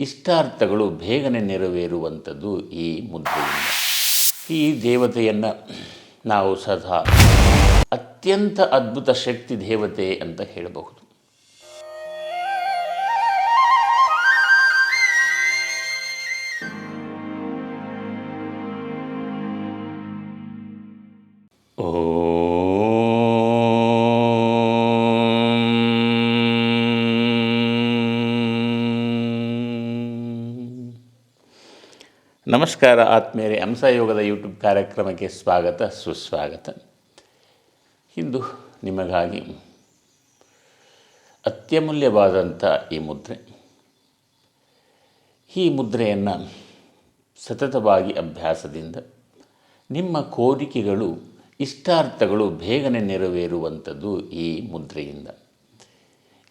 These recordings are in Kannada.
ಇಷ್ಟಾರ್ಥಗಳು ಬೇಗನೆ ನೆರವೇರುವಂಥದ್ದು ಈ ಮುದ್ರೆಯಿಂದ. ಈ ದೇವತೆಯನ್ನು ನಾವು ಸದಾ ಅತ್ಯಂತ ಅದ್ಭುತ ಶಕ್ತಿ ದೇವತೆ ಅಂತ ಹೇಳಬಹುದು. ನಮಸ್ಕಾರ ಆತ್ಮೇಲೆ ಹಂಸಯೋಗದ ಯೂಟ್ಯೂಬ್ ಕಾರ್ಯಕ್ರಮಕ್ಕೆ ಸ್ವಾಗತ, ಸುಸ್ವಾಗತ. ಇಂದು ನಿಮಗಾಗಿ ಅತ್ಯಮೂಲ್ಯವಾದಂಥ ಈ ಮುದ್ರೆ. ಈ ಮುದ್ರೆಯನ್ನು ಸತತವಾಗಿ ಅಭ್ಯಾಸದಿಂದ ನಿಮ್ಮ ಕೋರಿಕೆಗಳು, ಇಷ್ಟಾರ್ಥಗಳು ಬೇಗನೆ ನೆರವೇರುವಂಥದ್ದು ಈ ಮುದ್ರೆಯಿಂದ.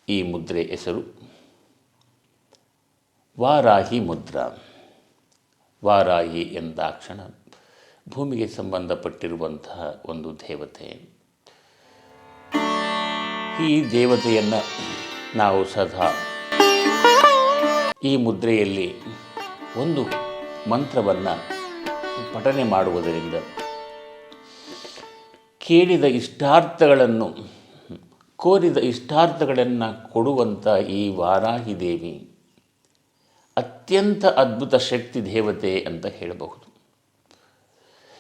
ಈ ಮುದ್ರೆ ಹೆಸರು ವಾರಾಹಿ ಮುದ್ರಾ. ವಾರಾಹಿ ಎಂದಾಕ್ಷಣ ಭೂಮಿಗೆ ಸಂಬಂಧಪಟ್ಟಿರುವಂತಹ ಒಂದು ದೇವತೆ. ಈ ದೇವತೆಯನ್ನು ನಾವು ಸದಾ ಈ ಮುದ್ರೆಯಲ್ಲಿ ಒಂದು ಮಂತ್ರವನ್ನು ಪಠನೆ ಮಾಡುವುದರಿಂದ ಕೇಳಿದ ಇಷ್ಟಾರ್ಥಗಳನ್ನು, ಕೋರಿದ ಇಷ್ಟಾರ್ಥಗಳನ್ನು ಕೊಡುವಂಥ ಈ ವಾರಾಹಿ ದೇವಿ ಅತ್ಯಂತ ಅದ್ಭುತ ಶಕ್ತಿ ದೇವತೆ ಅಂತ ಹೇಳಬಹುದು.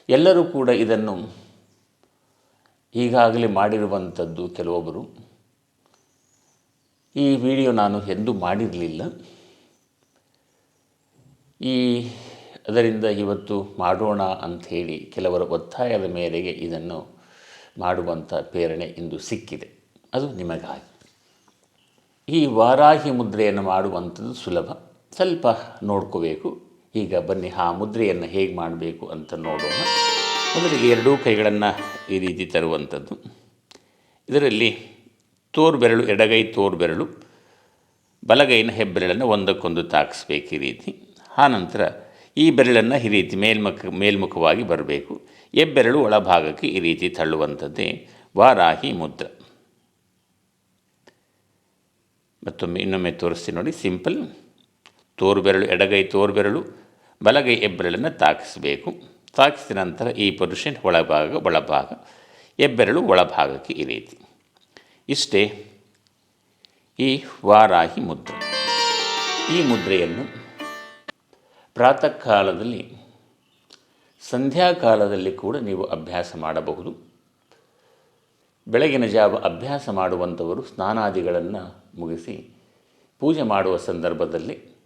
ಎಲ್ಲರೂ ಕೂಡ ಇದನ್ನು ಈಗಾಗಲೇ ಮಾಡಿರುವಂಥದ್ದು ಕೆಲವೊಬ್ಬರು. ಈ ವಿಡಿಯೋ ನಾನು ಎಂದೂ ಮಾಡಿರಲಿಲ್ಲ. ಈ ಅದರಿಂದ ಇವತ್ತು ಮಾಡೋಣ ಅಂಥೇಳಿ ಕೆಲವರ ಒತ್ತಾಯದ ಮೇರೆಗೆ ಇದನ್ನು ಮಾಡುವಂಥ ಪ್ರೇರಣೆ ಇಂದು ಸಿಕ್ಕಿದೆ. ಅದು ನಿಮಗಾಗಿ. ಈ ವಾರಾಹಿ ಮುದ್ರೆಯನ್ನು ಮಾಡುವಂಥದ್ದು ಸುಲಭ. ಸ್ವಲ್ಪ ನೋಡ್ಕೋಬೇಕು. ಈಗ ಬನ್ನಿ, ಆ ಮುದ್ರೆಯನ್ನು ಹೇಗೆ ಮಾಡಬೇಕು ಅಂತ ನೋಡೋಣ. ಮೊದಲಿಗೆ ಎರಡೂ ಕೈಗಳನ್ನು ಈ ರೀತಿ ತರುವಂಥದ್ದು. ಇದರಲ್ಲಿ ತೋರು ಬೆರಳು ಎಡಗೈ ತೋರು ಬೆರಳು ಬಲಗೈನ ಹೆಬ್ಬೆರಳನ್ನು ಒಂದಕ್ಕೊಂದು ತಾಕಿಸ್ಬೇಕು ಈ ರೀತಿ. ಆನಂತರ ಈ ಬೆರಳನ್ನು ಈ ರೀತಿ ಮೇಲ್ಮುಖ, ಮೇಲ್ಮುಖವಾಗಿ ಬರಬೇಕು. ಹೆಬ್ಬೆರಳು ಒಳಭಾಗಕ್ಕೆ ಈ ರೀತಿ ತಳ್ಳುವಂಥದ್ದೇ ವಾರಾಹಿ ಮುದ್ರ. ಮತ್ತೊಮ್ಮೆ ಇನ್ನೊಮ್ಮೆ ತೋರಿಸ್ತೀನಿ ನೋಡಿ, ಸಿಂಪಲ್. ತೋರು ಬೆರಳು ಎಡಗೈ ತೋರ್ಬೆರಳು, ಬಲಗೈ ಹೆಬ್ಬೆರಳನ್ನು ತಾಕಿಸಬೇಕು. ತಾಕಿಸಿದ ನಂತರ ಈ ಪೊಸಿಷನ್ ಒಳಭಾಗ ಒಳಭಾಗ, ಹೆಬ್ಬೆರಳು ಒಳಭಾಗಕ್ಕೆ ಈ ರೀತಿ. ಇಷ್ಟೇ ಈ ವಾರಾಹಿ ಮುದ್ರೆ. ಈ ಮುದ್ರೆಯನ್ನು ಪ್ರಾತಃ ಕಾಲದಲ್ಲಿ ಸಂಧ್ಯಾಕಾಲದಲ್ಲಿ ಕೂಡ ನೀವು ಅಭ್ಯಾಸ ಮಾಡಬಹುದು. ಬೆಳಗಿನ ಜಾವ ಅಭ್ಯಾಸ ಮಾಡುವಂಥವರು ಸ್ನಾನಾದಿಗಳನ್ನು ಮುಗಿಸಿ ಪೂಜೆ ಮಾಡುವ ಸಂದರ್ಭದಲ್ಲಿ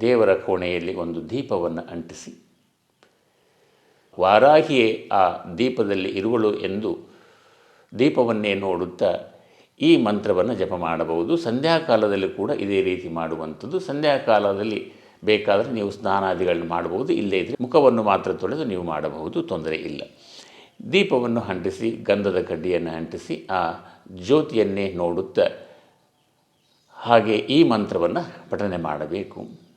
ದೇವರ ಕೋಣೆಯಲ್ಲಿ ಒಂದು ದೀಪವನ್ನು ಅಂಟಿಸಿ. ವಾರಾಹಿಯೇ ಆ ದೀಪದಲ್ಲಿ ಇರುವಳು ಎಂದು ದೀಪವನ್ನೇ ನೋಡುತ್ತಾ ಈ ಮಂತ್ರವನ್ನು ಜಪ ಮಾಡಬಹುದು. ಸಂಧ್ಯಾಕಾಲದಲ್ಲಿ ಕೂಡ ಇದೇ ರೀತಿ ಮಾಡುವಂಥದ್ದು. ಸಂಧ್ಯಾಕಾಲದಲ್ಲಿ ಬೇಕಾದರೆ ನೀವು ಸ್ನಾನಾದಿಗಳನ್ನು ಮಾಡಬಹುದು. ಇಲ್ಲೇ ಇದ್ದರೆ ಮುಖವನ್ನು ಮಾತ್ರ ತೊಳೆದು ನೀವು ಮಾಡಬಹುದು. ತೊಂದರೆ ಇಲ್ಲ. ದೀಪವನ್ನು ಅಂಟಿಸಿ, ಗಂಧದ ಕಡ್ಡಿಯನ್ನು ಅಂಟಿಸಿ ಆ ಜ್ಯೋತಿಯನ್ನೇ ನೋಡುತ್ತಾ ಹಾಗೆ ಈ ಮಂತ್ರವನ್ನು ಪಠನೆ ಮಾಡಬೇಕು.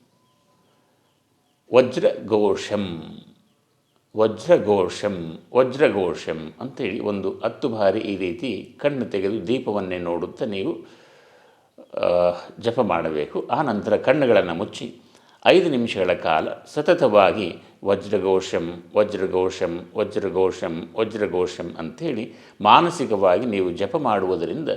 ವಜ್ರಘೋಷಂ ವಜ್ರಘೋಷಂ ವಜ್ರಘೋಷಂ ಅಂತೇಳಿ ಒಂದು ಹತ್ತು ಬಾರಿ ಈ ರೀತಿ ಕಣ್ಣು ತೆಗೆದು ದೀಪವನ್ನೇ ನೋಡುತ್ತಾ ನೀವು ಜಪ ಮಾಡಬೇಕು. ಆ ನಂತರ ಕಣ್ಣುಗಳನ್ನು ಮುಚ್ಚಿ ಐದು ನಿಮಿಷಗಳ ಕಾಲ ಸತತವಾಗಿ ವಜ್ರಘೋಷಂ ವಜ್ರಘೋಷಂ ವಜ್ರಘೋಷಂ ವಜ್ರಘೋಷಂ ಅಂಥೇಳಿ ಮಾನಸಿಕವಾಗಿ ನೀವು ಜಪ ಮಾಡುವುದರಿಂದ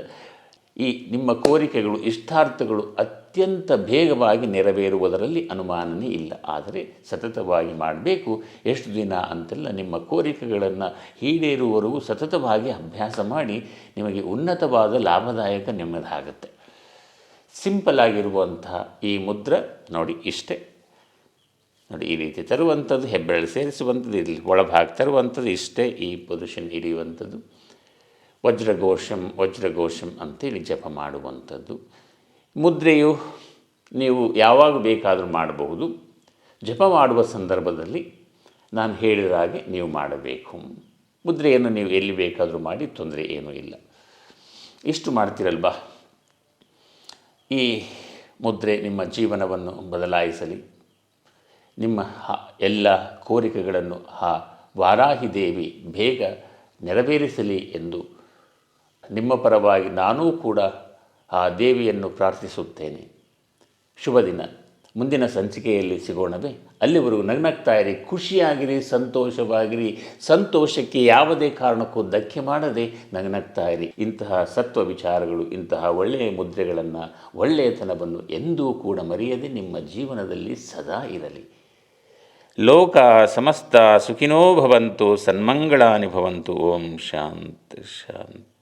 ಈ ನಿಮ್ಮ ಕೋರಿಕೆಗಳು, ಇಷ್ಟಾರ್ಥಗಳು ಅತ್ಯಂತ ಬೇಗವಾಗಿ ನೆರವೇರುವುದರಲ್ಲಿ ಅನುಮಾನನೇ ಇಲ್ಲ. ಆದರೆ ಸತತವಾಗಿ ಮಾಡಬೇಕು. ಎಷ್ಟು ದಿನ ಅಂತೆಲ್ಲ ನಿಮ್ಮ ಕೋರಿಕೆಗಳನ್ನು ಈಡೇರುವವರೆಗೂ ಸತತವಾಗಿ ಅಭ್ಯಾಸ ಮಾಡಿ ನಿಮಗೆ ಉನ್ನತವಾದ ಲಾಭದಾಯಕ ನಿಮ್ಮದಾಗುತ್ತೆ. ಸಿಂಪಲ್ ಆಗಿರುವಂತಹ ಈ ಮುದ್ರ ನೋಡಿ ಇಷ್ಟೇ. ನೋಡಿ, ಈ ರೀತಿ ತರುವಂಥದ್ದು, ಹೆಬ್ಬೆರಳು ಸೇರಿಸುವಂಥದ್ದು, ಇಲ್ಲಿ ಒಳಭಾಗ ತರುವಂಥದ್ದು ಇಷ್ಟೇ. ಈ ಪೊಸಿಷನ್ ಹಿಡಿಯುವಂಥದ್ದು. ವಜ್ರಘೋಷಂ ವಜ್ರಘೋಷಂ ಅಂತೇಳಿ ಜಪ ಮಾಡುವಂಥದ್ದು. ಮುದ್ರೆಯು ನೀವು ಯಾವಾಗ ಬೇಕಾದರೂ ಮಾಡಬಹುದು. ಜಪ ಮಾಡುವ ಸಂದರ್ಭದಲ್ಲಿ ನಾನು ಹೇಳಿದ ಹಾಗೆ ನೀವು ಮಾಡಬೇಕು. ಮುದ್ರೆಯನ್ನು ನೀವು ಎಲ್ಲಿ ಬೇಕಾದರೂ ಮಾಡಿ, ತೊಂದರೆ ಏನೂ ಇಲ್ಲ. ಇಷ್ಟು ಮಾಡ್ತೀರಲ್ವಾ? ಈ ಮುದ್ರೆ ನಿಮ್ಮ ಜೀವನವನ್ನು ಬದಲಾಯಿಸಲಿ. ನಿಮ್ಮ ಎಲ್ಲ ಕೋರಿಕೆಗಳನ್ನು ಆ ವಾರಾಹಿ ದೇವಿ ಬೇಗ ನೆರವೇರಿಸಲಿ ಎಂದು ನಿಮ್ಮ ಪರವಾಗಿ ನಾನೂ ಕೂಡ ಆ ದೇವಿಯನ್ನು ಪ್ರಾರ್ಥಿಸುತ್ತೇನೆ. ಶುಭ ದಿನ. ಮುಂದಿನ ಸಂಚಿಕೆಯಲ್ಲಿ ಸಿಗೋಣವೇ. ಅಲ್ಲಿವರೆಗೂ ನಗ್ನಗ್ತಾ ಇರಿ ಖುಷಿಯಾಗಿರಿ, ಸಂತೋಷವಾಗಿರಿ, ಸಂತೋಷಕ್ಕೆ ಯಾವುದೇ ಕಾರಣಕ್ಕೂ ಧಕ್ಕೆ ಮಾಡದೆ ನಗ್ನಗ್ತಾ ಇರಿ ಇಂತಹ ಸತ್ವ ವಿಚಾರಗಳು, ಇಂತಹ ಒಳ್ಳೆಯ ಮುದ್ರೆಗಳನ್ನು ಒಳ್ಳೆಯತನವನ್ನು ಎಂದೂ ಕೂಡ ಮರೆಯದೆ ನಿಮ್ಮ ಜೀವನದಲ್ಲಿ ಸದಾ ಇರಲಿ. ಲೋಕ ಸಮಸ್ತ ಸುಖಿನೋ ಭವಂತು, ಸನ್ಮಂಗಳಾನಿ ಭವಂತು. ಓಂ ಶಾಂತಿ ಶಾಂತಿ.